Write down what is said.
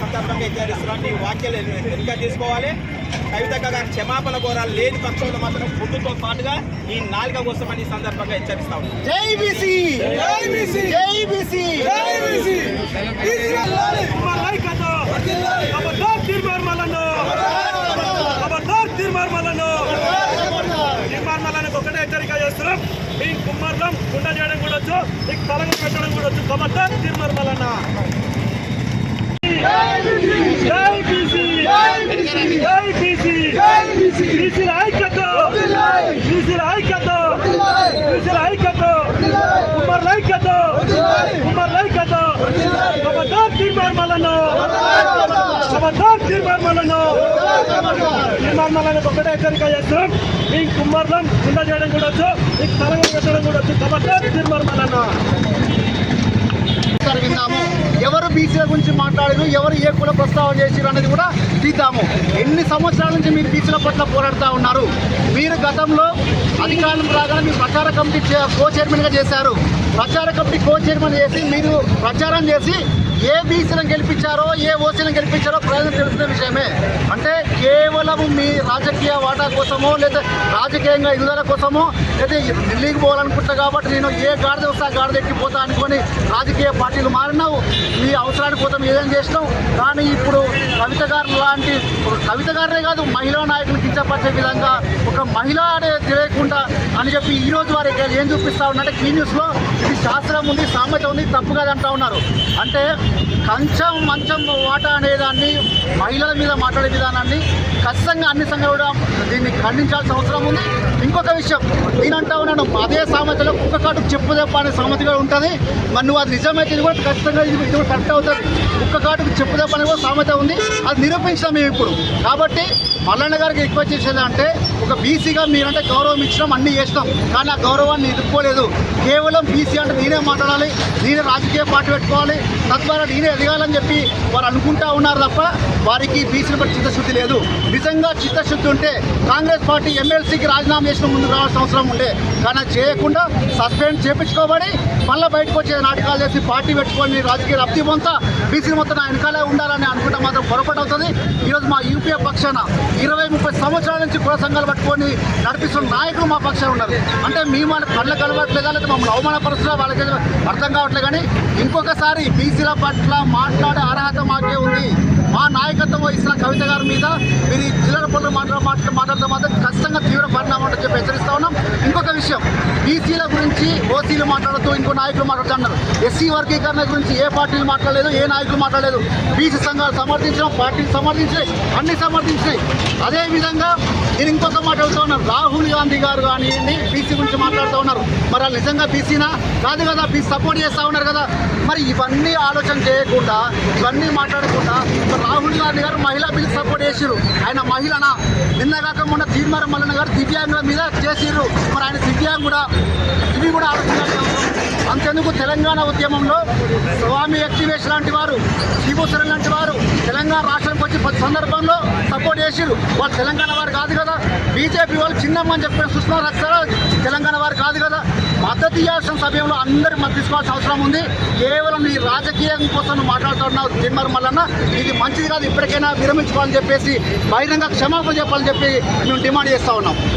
సందర్భంగా ఇద్దరు వాక్యాలు వెనుక తీసుకోవాలి కవితక్క గారి క్షమాపణ కోరాలి. లేని పక్షంలో మాత్రం ఫుడ్తో పాటుగా ఈ నాలుక కోసమని ఈ సందర్భంగా హెచ్చరిస్తా ఒకటే హెచ్చరిక చేస్తున్నాం. మీ కుమ్మర్లం గుండ చేయడం కూడా వచ్చు మీకు తలంగ పెట్టడం కూడా వచ్చు. బీసీ! జై ఒకటే హెచ్చరిక చేస్తాం మీ కుమ్మర్లం గుండ చేయడం కూడా వచ్చు మీకు తలంగ పెట్టడం కూడా వచ్చు ఖబర్దార్ తీర్మార్ ఒకసారి విన్నాము ఎవరు బీసీల గురించి మాట్లాడారు? ఎవరు ఏ కుల ప్రస్తావన చేసారు అనేది కూడా తీద్దాము ఎన్ని సంవత్సరాల నుంచి మీరు బీసీల పట్ల పోరాడుతూ ఉన్నారు? మీరు గతంలో అధికారం రాగానే మీరు ప్రచార కమిటీ కో చైర్మన్గా చేశారు. ప్రచార కమిటీ కో చైర్మన్ చేసి మీరు ప్రచారం చేసి ఏ బీసీలను గెలిపించారో ఏ ఓసీలను గెలిపించారో ప్రజలకు తెలిసిన విషయమే. కేవలం మీ రాజకీయ వాటా కోసమో లేదా రాజకీయంగా ఇళ్ళ కోసమో లేదా ఢిల్లీకి పోవాలనుకుంటా కాబట్టి నేను ఏ గాడిద వస్తా గాడిద ఎక్కిపోతా అనుకొని రాజకీయ పార్టీలు మారినావు. మీ అవసరానికి కోసం ఏదైనా చేసినావు కానీ ఇప్పుడు కవిత గారు లాంటి కవిత గారే కాదు మహిళా నాయకులు కించపరిచే విధంగా ఒక మహిళ అనే తెలియకుండా అని చెప్పి ఈ రోజు వారికి ఏం చూపిస్తా ఉన్నారంటే కీ న్యూస్లో ఇది శాస్త్రం ఉంది సామెత ఉంది తప్పు కాదంటా ఉన్నారు. అంటే కంచం మంచం వాటా అనేదాన్ని మహిళల మీద మాట్లాడే విధానాన్ని ఖచ్చితంగా అన్ని సంఘాలు కూడా దీన్ని ఖండించాల్సిన అవసరం ఉంది. ఇంకొక విషయం నేనంటా ఉన్నాను అదే సామెతలో కుక్క కాటుకు చెప్పు దెబ్బ అనే సామెత కూడా ఉంటుంది. మరి నువ్వు అది నిజమైతే ఇది కూడా ఖచ్చితంగా ఇది ఇది కూడా కరెక్ట్ అవుతుంది. కుక్క కాటుకు చెప్పు దెబ్బ అనేది కూడా సామెత ఉంది. అది నిరూపించాం మేము ఇప్పుడు. కాబట్టి మల్లన్న గారికి ఎక్కువ చేసేది అంటే ఒక బీసీగా మీరంటే గౌరవం ఇచ్చినాం అన్నీ చేసినాం. కానీ ఆ గౌరవాన్ని ఎదుర్కోలేదు. కేవలం బీసీ అంటే నేనే మాట్లాడాలి నేనే రాజకీయ పార్టీ పెట్టుకోవాలి తద్వారా నేనే ఎదగాలని చెప్పి వారు అనుకుంటా ఉన్నారు తప్ప వారికి బీసీల పట్ల చిత్తశుద్ధి లేదు. నిజంగా చిత్తశుద్ధి ఉంటే కాంగ్రెస్ పార్టీ ఎమ్మెల్సీకి రాజీనామా చేసిన ముందు రావాల్సిన అవసరం ఉండే. కానీ చేయకుండా సస్పెండ్ చేపించుకోబడి మళ్ళీ బయటకు వచ్చే నాటకాలు చేసి పార్టీ పెట్టుకొని రాజకీయ లబ్ధి పొంతా బీసీ మొత్తం నా వెనకాలే ఉండాలని చేయడం మాత్రం పొరపాటు అవుతుంది ఈరోజు మా యూపీఏ పక్షాన ఇరవై ముప్పై సంవత్సరాల నుంచి కుల సంఘాలు పట్టుకొని నడిపిస్తున్న నాయకులు మా పక్షాన ఉన్నారు. అంటే మేము వాళ్ళ కళ్ళ కలవట్లేదా లేదా మమ్మల్ని అవమానపరుస్తున్నా వాళ్ళకి అర్థం కావట్లేదు కానీ ఇంకొకసారి బీసీల పట్ల మాట్లాడే అర్హత మాకే ఉంది. కవిత గారి మీద మీరు ఈ జిల్లాల పనులు మాట్లాడ మాట్లా మాట్లాడితే మాత్రం ఖచ్చితంగా తీవ్ర పరిణామం ఉంటుందని చెప్పి హెచ్చరిస్తా ఉన్నాం. ఇంకొక విషయం బీసీల గురించి ఓసీలు మాట్లాడుతూ ఇంకో నాయకులు మాట్లాడుతున్నారు. ఎస్సీ వర్గీకరణ గురించి ఏ పార్టీలు మాట్లాడలేదు ఏ నాయకులు మాట్లాడలేదు. బీసీ సంఘాలు సమర్థించడం పార్టీలు సమర్థించినాయి అన్ని సమర్థించినాయి. అదేవిధంగా నేను ఇంకొక మాట్లాడుతూ ఉన్నారు. రాహుల్ గాంధీ గారు కానివ్వండి బీసీ గురించి మాట్లాడుతూ ఉన్నారు. మరి వాళ్ళు నిజంగా బీసీనా? కాదు కదా బీసీ సపోర్ట్ చేస్తూ ఉన్నారు కదా. మరి ఇవన్నీ ఆలోచన చేయకుండా ఇవన్నీ మాట్లాడకుండా రాహుల్ గాంధీ గారు మహిళా బిల్లు సపోర్ట్ చేసిరు ఆయన మహిళన? నిన్న కాక మొన్న తీర్మార మల్లన్న గారు దివ్యాంగుల మీద చేసిర్రు. మరి ఆయన దివ్యాంగుడా ఇవి కూడా ఆలోచించాల్సిన అంతెందుకు తెలంగాణ ఉద్యమంలో స్వామి ఎక్టివేష్ లాంటి వారు శివసరన్ లాంటి వారు తెలంగాణ రాష్ట్రానికి వచ్చి ప్రతి సందర్భంలో సపోర్ట్ చేసిరు వాళ్ళు తెలంగాణ వారు కాదు కదా. బీజేపీ వాళ్ళు చిన్నమ్మని చెప్పిన సుష్మా రక్షణ తెలంగాణ వారు కాదు కదా. మద్దతు ఇవ్వాల్సిన సమయంలో అందరి మద్దతు తీసుకోవాల్సిన అవసరం ఉంది. కేవలం ఈ రాజకీయం కోసం నువ్వు మాట్లాడుతున్నావు తిమ్మరు మల్లన్న. ఇది మంచిది కాదు ఇప్పటికైనా విరమించుకోవాలని చెప్పేసి బహిరంగ క్షమాపణ చెప్పాలని చెప్పి మేము డిమాండ్ చేస్తా ఉన్నాం.